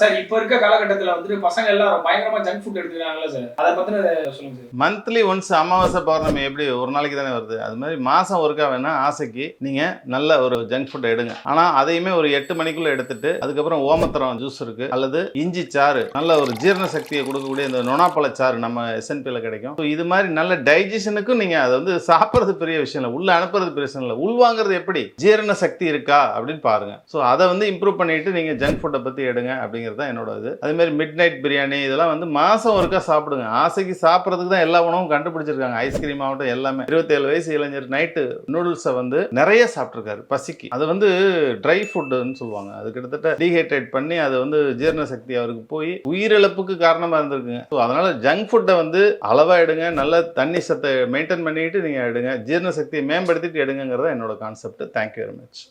Sir இப்போ இருக்க காலகட்டத்தில் வந்துட்டு பசங்க எல்லாம் பயங்கரமா ஜங்க் ஃபுட் எடுத்துக்கிறாங்களா சார்? அதை பத்தின சொல்லுங்க சார். மந்த்லி ஒன்ஸ் அமாவாசை பௌர்ணமி எப்படி ஒரு நாளைக்கு தானே வருது? அது மாதிரி மாதம் ஒருக்கா வேணா ஆசைக்கு நீங்கள் நல்ல ஒரு ஜங்க் ஃபுட் எடுங்க. ஆனால் அதையுமே ஒரு எட்டு மணிக்குள்ளே எடுத்துட்டு அதுக்கப்புறம் ஓமத்தரம் ஜூஸ் இருக்கு அல்லது இஞ்சி சாறு நல்ல ஒரு ஜீரண சக்தியை கொடுக்கக்கூடிய இந்த நொனாப்பழ சாறு நம்ம எஸ்என்பியில் கிடைக்கும். இது மாதிரி நல்ல டைஜஷனுக்கும் நீங்கள் அதை வந்து சாப்பிட்றது பெரிய விஷயம் இல்லை. உள்ள அனுப்புறது பெரிய விஷயம் இல்லை. உள்வாங்கிறது எப்படி? ஜீரண சக்தி இருக்கா அப்படின்னு பாருங்க. ஸோ அதை வந்து இம்ப்ரூவ் பண்ணிட்டு நீங்கள் ஜங்க் ஃபுட்டை பற்றி எடுங்க அப்படிங்கிறது தான் என்னோட இது. அதே மாதிரி மிட் நைட் பிரியாணி இதெல்லாம் வந்து மாதம் ஒருக்கா சாப்பிடுங்க. ஆசைக்கு சாப்பிட்றதுக்கு தான் எல்லா உணவும் கண்டுபிடிச்சிருக்காங்க. ஐஸ்கிரீம் ஆகட்டும் எல்லாமே. இருபத்தேழு வயசு இளைஞர் நைட்டு நூடுல்ஸை வந்து நிறைய சாப்பிட்ருக்காரு பசிக்கு. அது வந்து ட்ரை ஃபுட்டுன்னு சொல்லுவாங்க. அது கிட்டத்தட்ட டீஹைட்ரேட் பண்ணி அது வந்து ஜீரண சக்தி அவருக்கு போய் உயிரிழப்புக்கு காரணமாக இருந்திருக்குங்க. ஸோ அதனால் ஜங்க் ஃபுட்டை வந்து அளவாக எடுங்க நல்ல தண்ணி சத்தை மெயின்டைன் பண்ணிட்டு நீங்கள் எடுங்க. ஜீரண சக்தியை மேம்படுத்திட்டு எடுங்கிறத என்னோட கான்செப்ட் தேங்க்யூ வெரி மச்